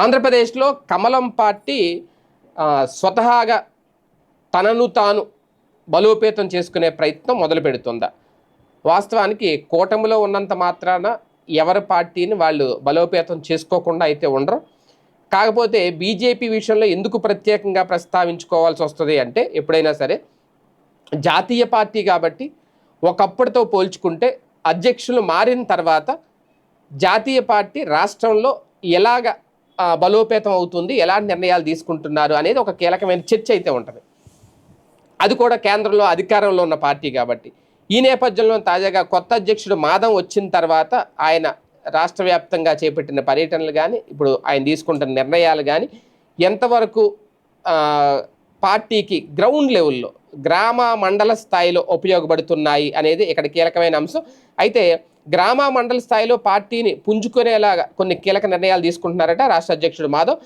ఆంధ్రప్రదేశ్లో కమలం పార్టీ స్వతహాగా తనను తాను బలోపేతం చేసుకునే ప్రయత్నం మొదలు పెడుతుందా? వాస్తవానికి కూటమిలో ఉన్నంత మాత్రాన ఎవరి పార్టీని వాళ్ళు బలోపేతం చేసుకోకుండా అయితే ఉండరు. కాకపోతే బీజేపీ విషయంలో ఎందుకు ప్రత్యేకంగా ప్రస్తావించుకోవాల్సి వస్తుంది అంటే ఎప్పుడైనా సరే జాతీయ పార్టీ కాబట్టి ఒకప్పటితో పోల్చుకుంటే అధ్యక్షులు మారిన తర్వాత జాతీయ పార్టీ రాష్ట్రంలో ఎలాగ బలోపేతం అవుతుంది. ఎలాంటి నిర్ణయాలు తీసుకుంటున్నారు అనేది ఒక కీలకమైన చర్చ అయితే ఉంటుంది. అది కూడా కేంద్రంలో అధికారంలో ఉన్న పార్టీ కాబట్టి. ఈ నేపథ్యంలో తాజాగా కొత్త అధ్యక్షుడు మాదం వచ్చిన తర్వాత ఆయన రాష్ట్ర వ్యాప్తంగా చేపట్టిన పర్యటనలు కానీ ఇప్పుడు ఆయన తీసుకుంటున్న నిర్ణయాలు కానీ ఎంతవరకు పార్టీకి గ్రౌండ్ లెవెల్లో గ్రామ మండల స్థాయిలో ఉపయోగపడుతున్నాయి అనేది ఇక్కడ కీలకమైన అంశం. అయితే గ్రామ మండల స్థాయిలో పార్టీని పుంజుకునేలాగా కొన్ని కీలక నిర్ణయాలు తీసుకుంటున్నారట రాష్ట్ర అధ్యక్షుడు మాధవ్.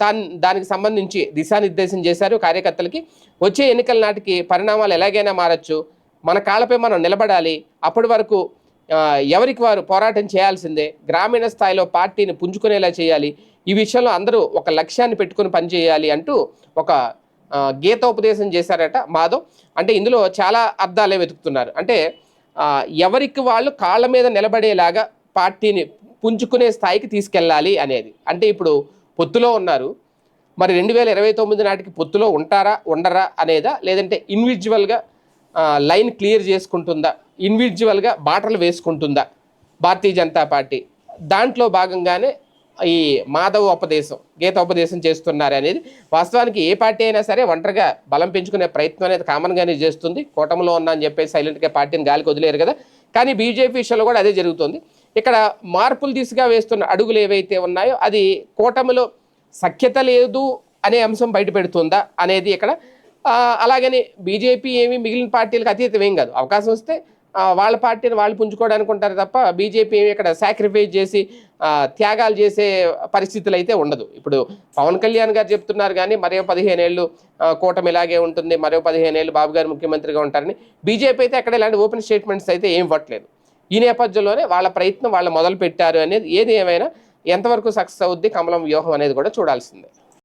తాను దానికి సంబంధించి దిశానిర్దేశం చేశారు కార్యకర్తలకి. వచ్చే ఎన్నికల నాటికి పరిణామాలు ఎలాగైనా మారచ్చు. మన కాళ్ళపై మనం నిలబడాలి. అప్పటి వరకు ఎవరికి వారు పోరాటం చేయాల్సిందే. గ్రామీణ స్థాయిలో పార్టీని పుంజుకునేలా చేయాలి. ఈ విషయంలో అందరూ ఒక లక్ష్యాన్ని పెట్టుకుని పనిచేయాలి అంటూ ఒక గీతోపదేశం చేశారట మాధవ్. అంటే ఇందులో చాలా అర్థాలే వెతుకుతున్నారు. అంటే ఎవరికి వాళ్ళు కాళ్ళ మీద నిలబడేలాగా పార్టీని పుంజుకునే స్థాయికి తీసుకెళ్ళాలి అనేది. అంటే ఇప్పుడు పొత్తులో ఉన్నారు. మరి రెండు వేల ఇరవై తొమ్మిది నాటికి పొత్తులో ఉంటారా ఉండరా అనేదా? లేదంటే ఇండివిజువల్గా లైన్ క్లియర్ చేసుకుంటుందా? ఇండివిజువల్గా బాటలు వేసుకుంటుందా? భారతీయ జనతా పార్టీ. దాంట్లో భాగంగానే ఈ మాధవ ఉపదేశం గీత ఉపదేశం చేస్తున్నారు అనేది వాస్తవానికి ఏ పార్టీ అయినా సరే ఒంటరిగా బలం పెంచుకునే ప్రయత్నం అనేది కామన్గానే చేస్తుంది. కూటమిలో ఉన్నా అని చెప్పేసి సైలెంట్గా పార్టీని గాలికి వదిలేరు కదా. కానీ బీజేపీ విషయంలో కూడా అదే జరుగుతుంది. ఇక్కడ మార్పులు దిశగా వేస్తున్న అడుగులు ఏవైతే ఉన్నాయో అది కూటమిలో సఖ్యత లేదు అనే అంశం బయటపెడుతుందా అనేది ఇక్కడ అలాగని బీజేపీ ఏమి మిగిలిన పార్టీలకు అతీతం ఏం కాదు. అవకాశం వస్తే వాళ్ళ పార్టీని వాళ్ళు పుంజుకోవడానికి ఉంటారు తప్ప బీజేపీ ఇక్కడ సాక్రిఫైస్ చేసి త్యాగాలు చేసే పరిస్థితులు అయితే ఉండదు. ఇప్పుడు పవన్ కళ్యాణ్ గారు చెప్తున్నారు కానీ మరో పదిహేనేళ్ళు కూటమి ఇలాగే ఉంటుంది మరో పదిహేను ఏళ్ళు బాబు గారు ముఖ్యమంత్రిగా ఉంటారని బీజేపీ అయితే అక్కడ ఇలాంటి ఓపెన్ స్టేట్మెంట్స్ అయితే ఏం ఇవ్వట్లేదు. ఈ నేపథ్యంలోనే వాళ్ళ ప్రయత్నం వాళ్ళు మొదలు పెట్టారు అనేది ఏది ఏమైనా ఎంతవరకు సక్సెస్ అవుద్ది కమలం వ్యూహం అనేది కూడా చూడాల్సిందే.